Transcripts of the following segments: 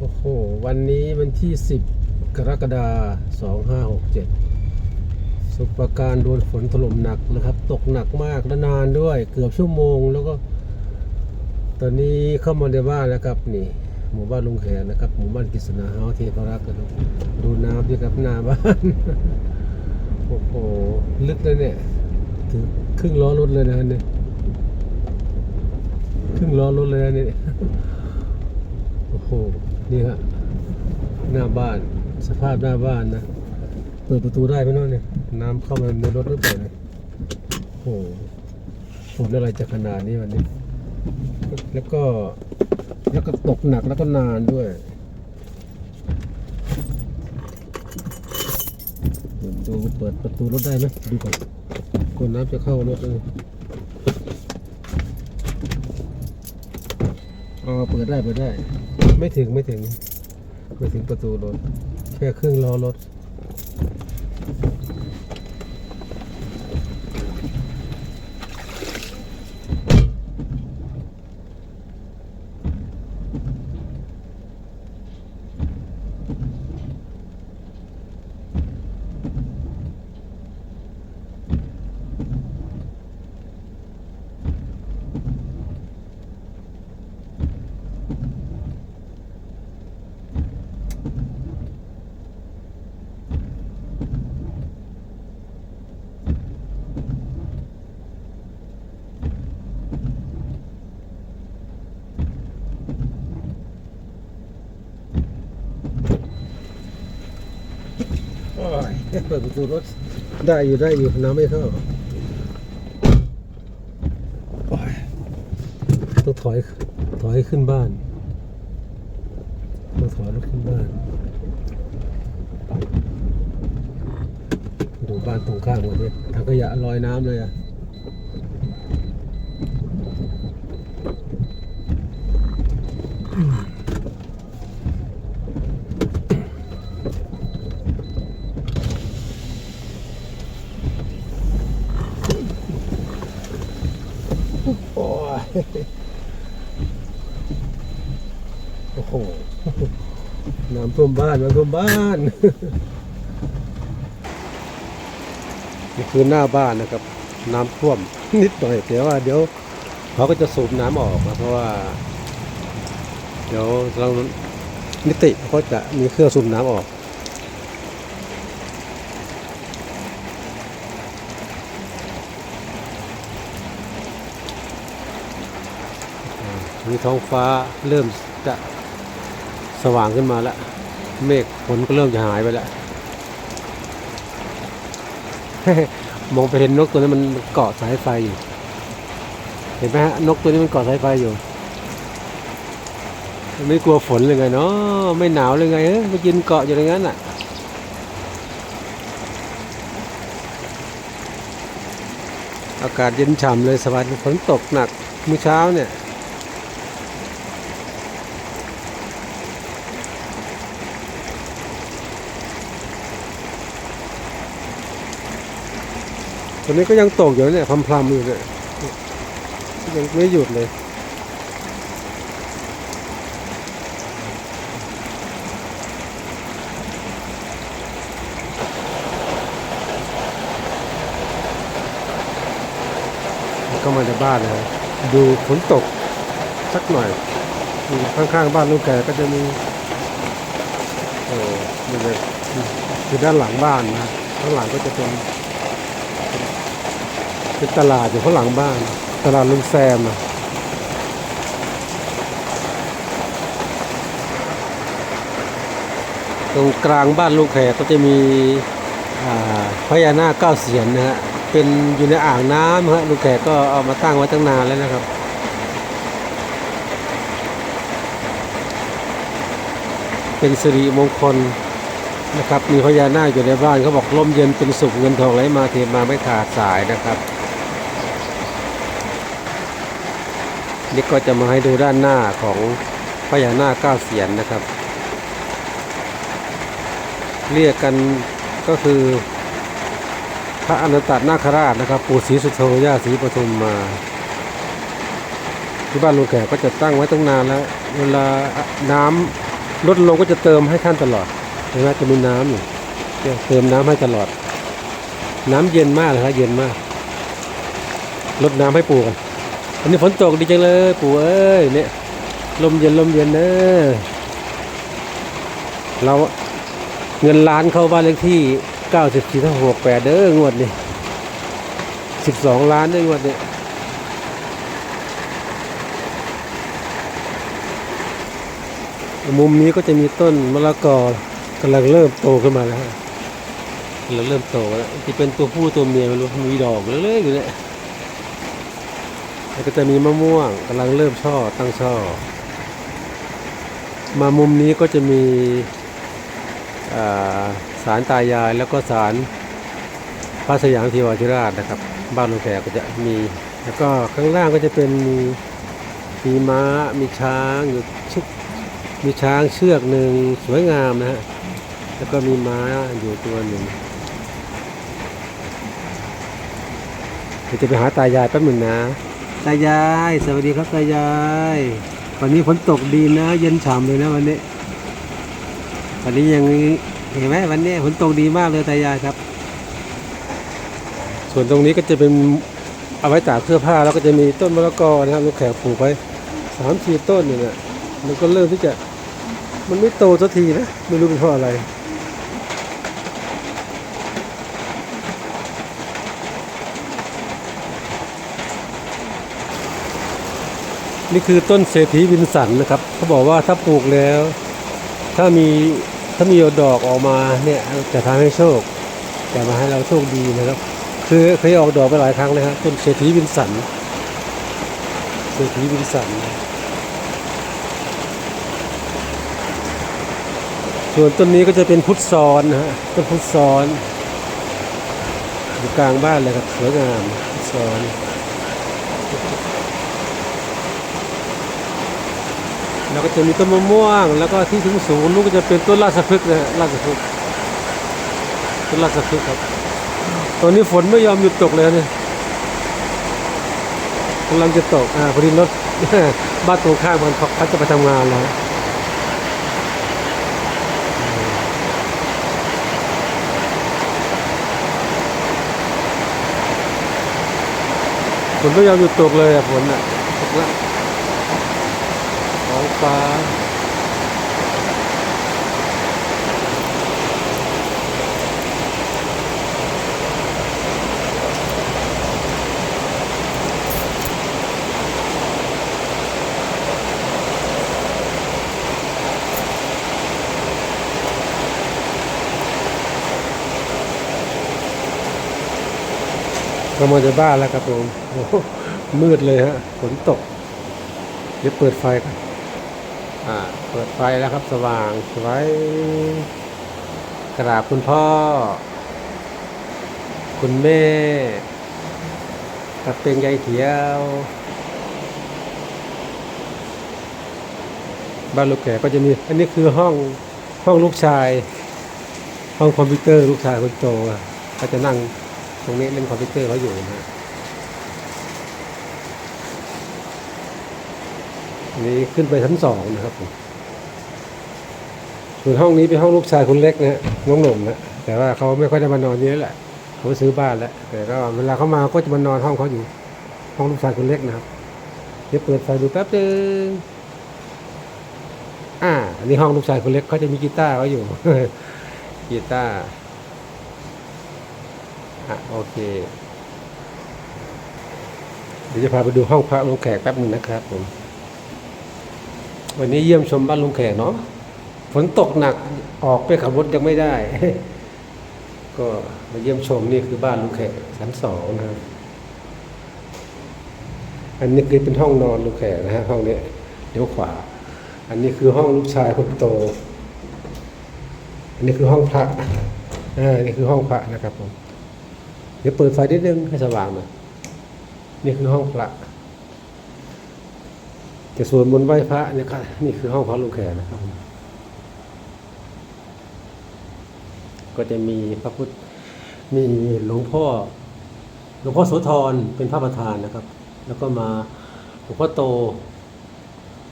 โอ้โห วันนี้วันที่ 10 กรกฎาคม2567 สุปราการโดนฝนถล่มหนักนะครับ ตกหนักมากและนานด้วย เกือบชั่วโมงแล้วก็ ตอนนี้เข้ามาในบ้านแล้วครับนี่ หมู่บ้านลุงแขนนะครับ หมู่บ้านกฤษณาเฮาเทพรักษ์นะครับดูน้ำด้วยครับหน้าบ้านโอ้โห ลึกเลยเนี่ย ถึงครึ่งล้อรถเลยนะเนี่ยครึ่งล้อรถเลยนะเนี่ยโอ้โห นี่ฮะหน้าบ้าน สภาพหน้าบ้านนะ เปิดประตูได้ไหมน้องเนี่ย น้ำเข้ามาในรถหรือเปล่าเนี่ยโอ้โหฝนอะไรจะขนาดนี้วันนี้ แล้วก็ แล้วก็ตกหนักแล้วก็นานด้วยดูเปิดประตูรถได้ไหมดูก่อนกลัวน้ำจะเข้ารถเลยอ๋อเปิดได้เปิดได้ ไม่ถึงไม่ถึง ไม่ถึงประตูรถ แค่ครึ่งล้อรถ เปิดประตูรถได้อยู่ได้อยู่น้ำไม่เข้าโอ้ยต้องถอยถอยขึ้นบ้านต้องถอยรถขึ้นบ้าน ดูบ้านตรงข้ามหมดเนี่ยถังขยะลอยน้ำเลยอะ โอ้โห น้ำท่วมบ้านน้ำท่วมบ้าน นี่คือหน้าบ้านนะครับ น้ำท่วม นิดหน่อยแต่ว่าเดี๋ยวเขาก็จะสูบน้ำออกนะเพราะว่า เดี๋ยวเรานิติเขาจะมีเครื่องสูบน้ำออก มีท้องฟ้าเริ่มจะสว่างขึ้นมาแล้ว เมฆฝนก็เริ่มจะหายไปแล้ว มองไปเห็นนกตัวนี้มันเกาะสายไฟอยู่ เห็นไหมฮะนกตัวนี้มันเกาะสายไฟอยู่ ไม่กลัวฝนเลยไงเนาะไม่หนาวเลยไงเอ้ยมายืนเกาะอยู่อย่างนั้นอะอากาศเย็นฉ่ำเลยสบายฝนตกหนักเมื่อเช้าเนี่ย ตอนนี้ก็ยังตกอยู่เนี่ยพรำๆอยู่เนี่ยยังไม่หยุดเลยก็มาในบ้านเลยดูฝนตกสักหน่อยข้างๆบ้านลูกแกก็จะมีเออนี่เลยคือด้านหลังบ้านนะข้างหลังก็จะเป็น เป็นตลาดอยู่ข้างหลังบ้าน ตลาดลุงแซมอะตรงกลางบ้านลูกแขกก็จะมีพญานาคเก้าเสียนนะฮะ เป็นอยู่ในอ่างน้ำฮะลูกแขกก็เอามาตั้งไว้ตั้งนานแล้วนะครับเป็นสิริมงคลนะครับ มีพญานาคอยู่ในบ้านเขาบอกลมเย็นเป็นสุขเงินทองไหลมาเทมาไม่ขาดสายนะครับ นี่ก็จะมาให้ดูด้านหน้าของพญานาคเก้าเสียนนะครับ เรียกกันก็คือพระอนันตนาคราชนะครับ ปู่ศรีสุโธย่าศรีปทุมมา ที่บ้านลุงแขกก็จะตั้งไว้ตั้งนานแล้ว เวลาน้ำลดลงก็จะเติมให้ท่านตลอดเห็นไหมจะมีน้ำอยู่เติมน้ำให้ตลอด น้ำเย็นมากเลยครับเย็นมากลดน้ำให้ปู่กัน อันนี้ฝนตกดีจังเลยปู่เอ้ยเนี่ยลมเย็นลมเย็นเนอะเราเงินล้านเข้าบ้านเลขที่94ทับ68เด้องวดนี่12ล้านเด้องวดนี่มุมนี้ก็จะมีต้นมะละกอกำลังเริ่มโตขึ้นมาแล้วฮะกำลังเริ่มโตแล้วที่เป็นตัวผู้ตัวเมียไม่รู้มีดอกเล็กๆอยู่เนี่ย แล้วก็จะมีมะม่วงกำลังเริ่มช่อตั้งช่อ มามุมนี้ก็จะมีสารตายายแล้วก็สารพระสยามทีวาธิราชนะครับ บ้านลุงแขกก็จะมี แล้วก็ข้างล่างก็จะเป็นมีมีม้ามีช้างอยู่ชุกมีช้างเชือกหนึ่งสวยงามนะฮะแล้วก็มีม้าอยู่ตัวหนึ่งเดี๋ยวจะไปหาตายายแป๊บหนึ่งนะ ตายาย สวัสดีครับตายาย วันนี้ฝนตกดีนะ เย็นฉ่ำเลยนะวันนี้ วันนี้ยังเห็นไหมวันนี้ฝนตกดีมากเลยตายายครับ ส่วนตรงนี้ก็จะเป็นเอาไว้ตากเสื้อผ้าแล้วก็จะมีต้นมะละกอนะครับลูกแขกปลูกไว้สามสี่ต้นเนี่ยนะมันก็เริ่มที่จะ มันไม่โตสักทีนะไม่รู้เป็นเพราะอะไร นี่คือต้นเศรษฐีวินสันนะครับเขาบอกว่าถ้าปลูกแล้ว ถ้ามีถ้ามีดอกออกมาเนี่ยจะทำให้โชคจะมาให้เราโชคดีนะครับคือเคยออกดอกไปหลายครั้งนะครับต้นเศรษฐีวินสันเศรษฐีวินสันส่วนต้นนี้ก็จะเป็นพุทธซ้อนนะฮะต้นพุทธซ้อนอยู่กลางบ้านเลยครับสวยงามพุทธซ้อน แล้วก็จะมีต้นมะม่วง แล้วก็ที่สูงสูงๆนู้นก็จะเป็นต้นราชพฤกษ์นะฮะราชพฤกษ์ต้นราชพฤกษ์ครับ ตอนนี้ฝนไม่ยอมหยุดตกเลยเนี่ยกำลังจะตกอ่าพอดีรถบ้านตรงข้ามมันเขาจะไปทำงานแล้วฝนไม่ยอมหยุดตกเลยอะฝนอะตกและ ท้องฟ้ามาจะบ้านแล้วครับผมมืดเลยฮะฝนตก เดี๋ยวเปิดไฟกัน อ่าเปิดไฟแล้วครับสว่างสวยกราบคุณพ่อ คุณแม่กับเป็นยายเถียวบ้านลูกแก่ก็จะมีอันนี้คือห้องห้องลูกชาย ห้องคอมพิวเตอร์ลูกชายคนโตอะเขาจะนั่งตรงนี้เล่นคอมพิวเตอร์เขาอยู่นะฮะ อันนี้ขึ้นไปชั้นสองนะครับผมส่วนห้องนี้เป็นห้องลูกชายคนเล็กนะฮะน้องหนุ่มนะแต่ว่าเขาไม่ค่อยได้มานอนนี่แหละเขาซื้อบ้านแล้ว แต่ก็เวลาเขามาก็จะมานอนห้องเขาอยู่ ห้องลูกชายคนเล็กนะครับเดี๋ยวเปิดไฟดูแป๊บนึงอ่าอันนี้ห้องลูกชายคนเล็กเขาจะมีกีตาร์เขาอยู่กีตาร์อะโอเค เดี๋ยวจะพาไปดูห้องพระลุงแขกแป๊บหนึ่งนะครับผม วันนี้เยี่ยมชมบ้านลุงแขกเนาะฝนตกหนักออกไปขับรถยังไม่ได้ ก็มาเยี่ยมชมนี่คือบ้านลุงแขกชั้นสองนะครับอันนี้คือเป็นห้องนอนลุงแขกนะฮะห้องนี้เดี๋ยวขวา อันนี้คือห้องลูกชายคนโต อันนี้คือห้องพระอ่านี่คือห้องพระนะครับผมเดี๋ยวเปิดไฟนิดนึงให้สว่างหน่อยนี่คือห้องพระ จะสวดมนต์ไหว้พระเนี่ยครับนี่คือห้องพระลุงแขกนะครับก็จะมีพระพุทธมีหลวงพ่อหลวงพ่อโสธรเป็นพระประธานนะครับ แล้วก็มาหลวงพ่อโต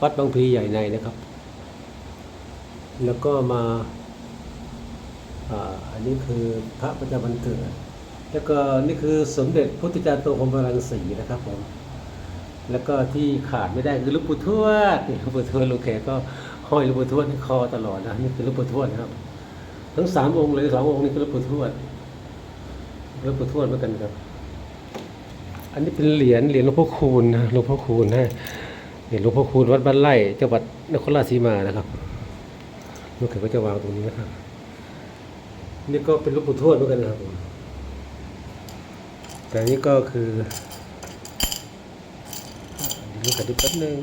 วัดบางพลีใหญ่ในนะครับ แล้วก็มาอ่าอันนี้คือพระประจำวันเกิดแล้วก็นี่คือสมเด็จพุทธจารย์โตพรหมรังสีนะครับผม แล้วก็ที่ขาดไม่ได้คือลูกปู่ทวดนี่ลูกปู่ทวดลูกแขกก็ห้อยลูกปู่ทวดที่คอตลอดนะนี่คือลูกปู่ทวดนะครับ ทั้งสามองค์เลยสององค์นี่คือลูกปู่ทวดลูกปู่ทวดเหมือนกันครับ อันนี้เป็นเหรียญเหรียญหลวงพ่อคูณนะหลวงพ่อคูณนะเหรียญหลวงพ่อคูณวัดบ้านไร่จังหวัดนครราชสีมานะครับลูกแขกก็จะวางตรงนี้นะครับนี่ก็เป็นลูกปู่ทวดเหมือนกันนะครับแต่นี้ก็คือ ดูกแขกดูแป๊บนึง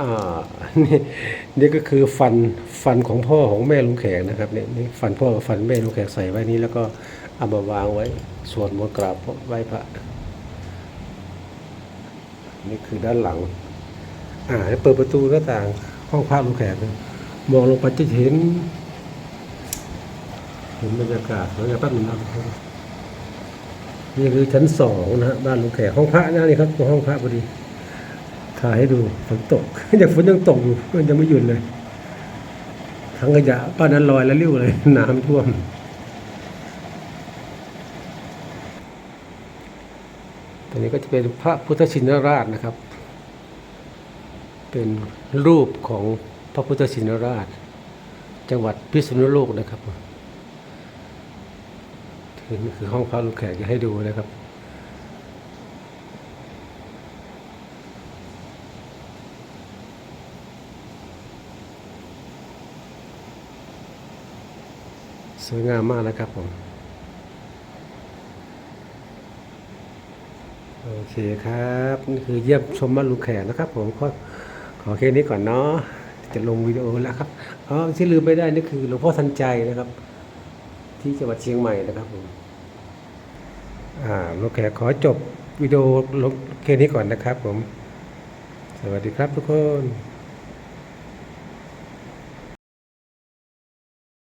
อ่านี่นี่ก็คือฟันฟันของพ่อของแม่ลุงแขกนะครับเนี่ยนี่ฟันพ่อกับฟันแม่ลุงแขกใส่ไว้นี้แล้วก็เอามาวางไว้ส่วนมนกราบไหว้พระนี่คือด้านหลัง อ่าเปิดประตูหน้าต่างห้องพระลุงแขกมองลงไปจะเห็นเห็นบรรยากาศแล้วจะแป๊บนึงนะครับ นี่คือชั้นสองนะฮะบ้านลุงแขกห้องพระนะนี่ครับตัวห้องพระพอดีถ่ายให้ดูฝนตกยังฝนยังตกอยู่มันยังไม่หยุดเลยทั้งขยะป้านั้นลอยแล้วริ้วเลยน้ำท่วมตอนนี้ก็จะเป็นพระพุทธชินราชนะครับ เป็นรูปของพระพุทธชินราช จังหวัดพิษณุโลกนะครับ นี่คือห้องพระลูกแขกจะให้ดูนะครับ สวยงามมากนะครับผม โอเคครับ นี่คือเยี่ยมชมบ้านลุงแขกนะครับผมขอขอแค่นี้ก่อนเนาะจะลงวิดีโอแล้วครับอ๋อที่ลืมไม่ได้นี่คือหลวงพ่อทันใจนะครับ ที่จังหวัดเชียงใหม่นะครับผมอ่าลูกแขกขอจบวิดีโอลงแค่นี้ก่อนนะครับผม สวัสดีครับทุกคน